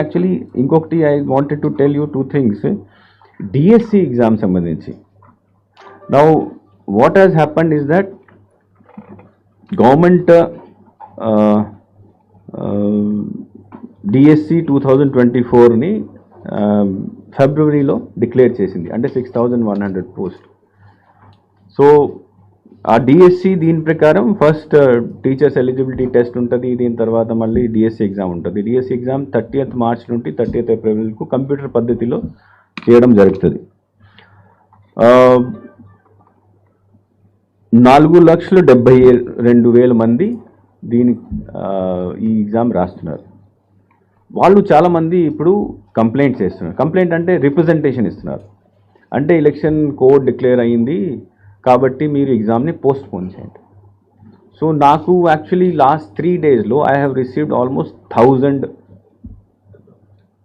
Actually ఇంకొకటి I wanted to tell you two things DSC exam సంబంధించి. Now what has happen is that government DSC two thousand twenty ఫోర్ని ఫిబ్రవరిలో declare చేసింది. అంటే six thousand one hundred post so ఆ DSC దీని ప్రకారం first teachers eligibility test ఉంటుంది దీని తర్వాత మళ్ళీ డిఎస్సి ఎగ్జామ్ ఉంటుంది. డిఎస్సి ఎగ్జామ్ థర్టీయత్ మార్చ్ నుండి థర్టీయత్ ఏప్రిల్కు కంప్యూటర్ పద్ధతిలో చేయడం జరుగుతుంది. నాలుగు లక్షలు డెబ్బై రెండు వేల మంది దీని ఈ ఎగ్జామ్ రాస్తున్నారు. వాళ్ళు చాలామంది ఇప్పుడు కంప్లైంట్ చేస్తున్నారు. కంప్లైంట్ అంటే రిప్రజెంటేషన్ ఇస్తున్నారు. అంటే ఎలక్షన్ కోడ్ డిక్లేర్ అయ్యింది కాబట్టి మీరు ఎగ్జామ్ని పోస్ట్ పోన్ చేయండి. సో నాకు యాక్చువల్లీ లాస్ట్ త్రీ డేస్లో I have received almost thousand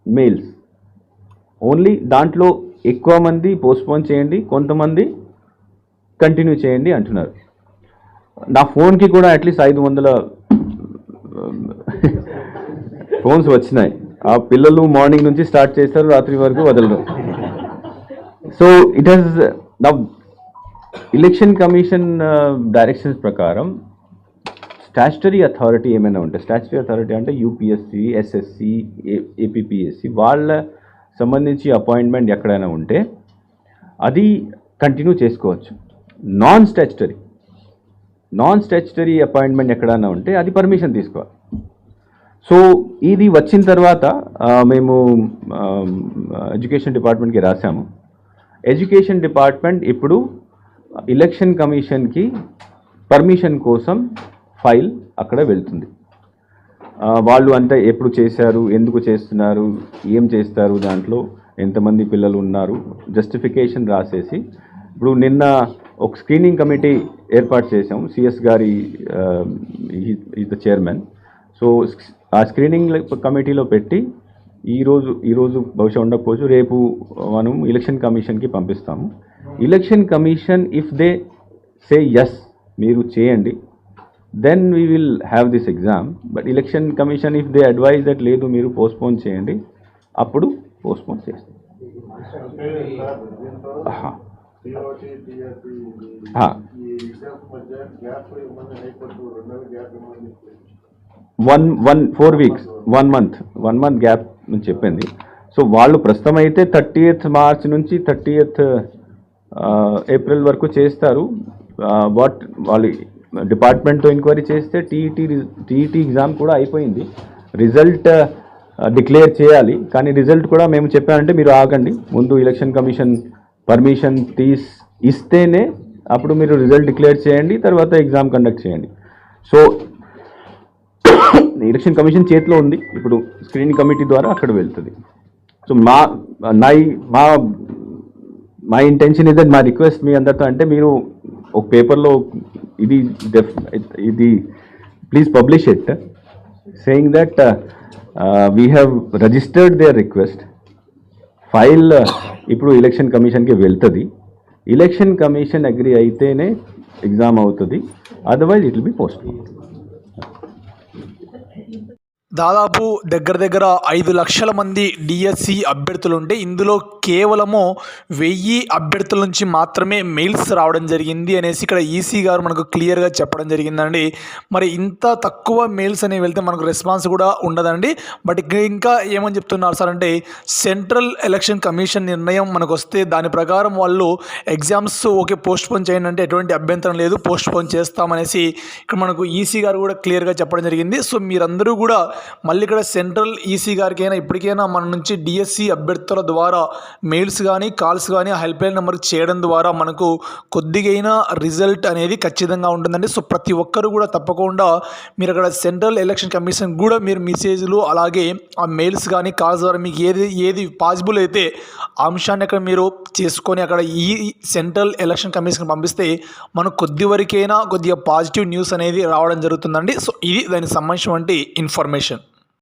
mails only దాంట్లో ఎక్కువ మంది పోస్ట్పోన్ చేయండి కొంతమంది కంటిన్యూ చేయండి అంటున్నారు. నా ఫోన్కి కూడా అట్లీస్ట్ ఐదు వందల ఫోన్స్ వచ్చినాయి. ఆ పిల్లలు మార్నింగ్ నుంచి స్టార్ట్ చేస్తారు రాత్రి వరకు వదలరు. సో ఇట్ హాస్ నా ఎలక్షన్ కమిషన్ డైరెక్షన్స్ ప్రకారం స్టాచ్యుటరీ అథారిటీ ఏమైనా ఉంటే స్టాచ్యుటరీ అథారిటీ అంటే యూపీఎస్సి ఎస్ఎస్సి ఏపీపీఎస్సి వాళ్ళ సంబంధించి అపాయింట్మెంట్ ఎక్కడైనా ఉంటే అది కంటిన్యూ చేసుకోవచ్చు. Non statutory non statutory appointment ఎక్కడైనా ఉంటే అది పర్మిషన్ తీసుకోవాలి. సో ఇది వచ్చిన తర్వాత మేము ఎడ్యుకేషన్ డిపార్ట్మెంట్కి రాసాము ఎడ్యుకేషన్ డిపార్ట్మెంట్ ఇప్పుడు ఎలక్షన్ కమిషన్కి పర్మిషన్ కోసం ఫైల్ అక్కడ వెళ్తుంది. వాళ్ళు అంతా ఎప్పుడు చేశారు ఎందుకు చేస్తున్నారు ఏం చేస్తారు దాంట్లో ఎంతమంది పిల్లలు ఉన్నారు జస్టిఫికేషన్ రాసేసి ఇప్పుడు నిన్న ఒక స్క్రీనింగ్ కమిటీ ఏర్పాటు చేసాం సిఎస్ గారి ఈజ్ ద చైర్మన్ సో ఆ స్క్రీనింగ్ కమిటీలో పెట్టి ఈరోజు ఈరోజు బహుశా ఉండకపోవచ్చు రేపు మనం ఎలక్షన్ కమిషన్కి పంపిస్తాము. Election commission if they say yes మీరు చేయండి then we will have this exam but election commission if they advise that లేదు మీరు పోస్ట్పోన్ చేయండి అప్పుడు పోస్ట్పోన్ చేస్తాం. One one four weeks one month one month gap అని చెప్పింది. సో వాళ్ళు ప్రస్తుతం అయితే థర్టీయత్ మార్చ్ నుంచి థర్టీయత్ ఏప్రిల్ వరకు చేస్తారు. వాట్ వాళ్ళు డిపార్ట్మెంట్తో ఎంక్వైరీ చేస్తే టీఈటీ టీఈటీ ఎగ్జామ్ కూడా అయిపోయింది. రిజల్ట్ డిక్లేర్ చేయాలి. కానీ రిజల్ట్ కూడా మేము చెప్పామంటే మీరు ఆగండి. ముందు ఎలక్షన్ కమిషన్ పర్మిషన్ తీస్ ఇస్తేనే అప్పుడు మీరు రిజల్ట్ డిక్లేర్ చేయండి తర్వాత ఎగ్జామ్ కండక్ట్ చేయండి. సో ఎలక్షన్ కమిషన్ చేతిలో ఉంది. ఇప్పుడు స్క్రీనింగ్ కమిటీ ద్వారా అక్కడ వెళ్తుంది. సో మా నా మా మా ఇంటెన్షన్ ఇదే మా రిక్వెస్ట్ మీ అందరితో అంటే మీరు ఒక పేపర్లో ఇది ఇది please publish it saying that we have registered their request file ఇప్పుడు ఎలక్షన్ కమిషన్కి వెళ్తుంది. ఎలక్షన్ కమిషన్ అగ్రి అయితేనే ఎగ్జామ్ అవుతుంది. Otherwise it will be post దాదాపు దగ్గర దగ్గర ఐదు లక్షల మంది డిఎస్సి అభ్యర్థులుంటే ఇందులో కేవలము వెయ్యి అభ్యర్థుల నుంచి మాత్రమే మెయిల్స్ రావడం జరిగింది అనేసి ఇక్కడ ఈసీ గారు మనకు క్లియర్గా చెప్పడం జరిగిందండి. మరి ఇంత తక్కువ మెయిల్స్ అనేవి వెళ్తే మనకు రెస్పాన్స్ కూడా ఉండదండి. బట్ ఇంకా ఏమని చెప్తున్నారు సార్ అంటే సెంట్రల్ ఎలక్షన్ కమిషన్ నిర్ణయం మనకు వస్తే దాని ప్రకారం వాళ్ళు ఎగ్జామ్స్ ఓకే పోస్ట్ పోన్ చేయండి అంటే ఎటువంటి అభ్యంతరం లేదు పోస్ట్ పోన్ చేస్తామనేసి ఇక్కడ మనకు ఈసీ గారు కూడా క్లియర్గా చెప్పడం జరిగింది. సో మీరందరూ కూడా మళ్ళీ ఇక్కడ సెంట్రల్ ఈసీ గారికి అయినా ఇప్పటికైనా మన నుంచి డిఎస్సి అభ్యర్థుల ద్వారా మెయిల్స్ కానీ కాల్స్ కానీ హెల్ప్ లైన్ నెంబర్కి చేయడం ద్వారా మనకు కొద్దిగైనా రిజల్ట్ అనేది ఖచ్చితంగా ఉంటుందండి. సో ప్రతి ఒక్కరు కూడా తప్పకుండా మీరు అక్కడ సెంట్రల్ ఎలక్షన్ కమిషన్ కూడా మీరు మెసేజ్లు అలాగే ఆ మెయిల్స్ కానీ కాల్స్ ద్వారా మీకు ఏది ఏది పాసిబుల్ అయితే ఆ అంశాన్ని అక్కడ మీరు చేసుకొని అక్కడ ఈ సెంట్రల్ ఎలక్షన్ కమిషన్ పంపిస్తే మనకు కొద్ది వరకైనా కొద్దిగా పాజిటివ్ న్యూస్ అనేది రావడం జరుగుతుందండి. సో ఇది దానికి సంబంధించినటువంటి ఇన్ఫర్మేషన్